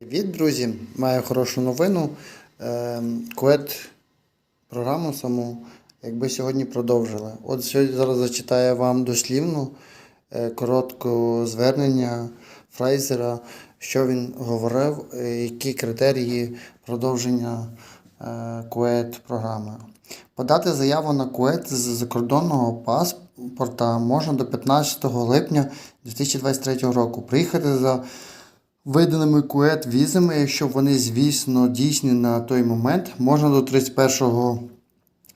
Привіт, друзі! Маю хорошу новину. Ем, Кует програму саму, якби сьогодні продовжили. От сьогодні зараз зачитаю вам дослівну е, коротке звернення Фрейзера, що він говорив, е, які критерії продовження е, Кует програми. Подати заяву на Кует з закордонного паспорта можна до 15 липня 2023 року. Приїхати за виданими кует візами, якщо вони, звісно, дійсні на той момент, можна до 31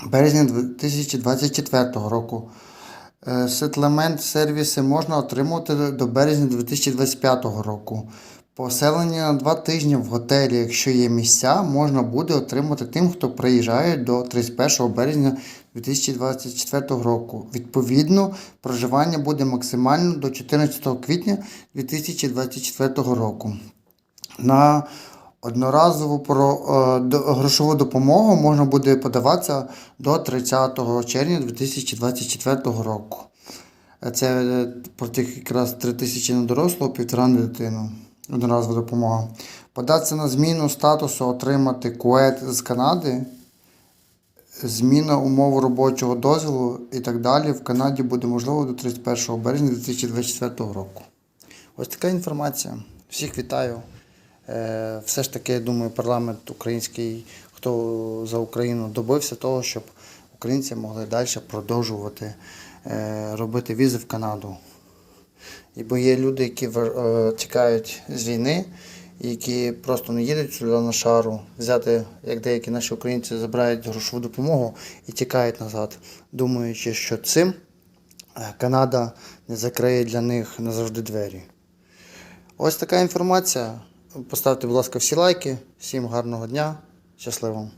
березня 2024 року. Сетлемент сервіси можна отримувати до березня 2025 року. Поселення на два тижні в готелі, якщо є місця, можна буде отримати тим, хто приїжджає до 31 березня 2024 року. Відповідно, проживання буде максимально до 14 квітня 2024 року. На одноразову е, грошову допомогу можна буде подаватися до 30 червня 2024 року. Це е, про тих якраз 3 тисячі на дорослого, півтора на дитину. Одноразова допомога. Податися на зміну статусу, отримати кует з Канади, зміна умов робочого дозволу і так далі в Канаді буде можливо до 31 березня 2024 року. Ось така інформація. Всіх вітаю. Е, Все ж таки, я думаю, парламент український, хто за Україну добився того, щоб українці могли далі продовжувати е, робити візи в Канаду. І бо є люди, які е, тікають з війни, які просто не їдуть сюди на шару, взяти, як деякі наші українці забирають грошову допомогу і тікають назад, думаючи, що цим е, Канада не закриє для них назавжди двері. Ось така інформація. Поставте, будь ласка, всі лайки. Всім гарного дня. Щасливо!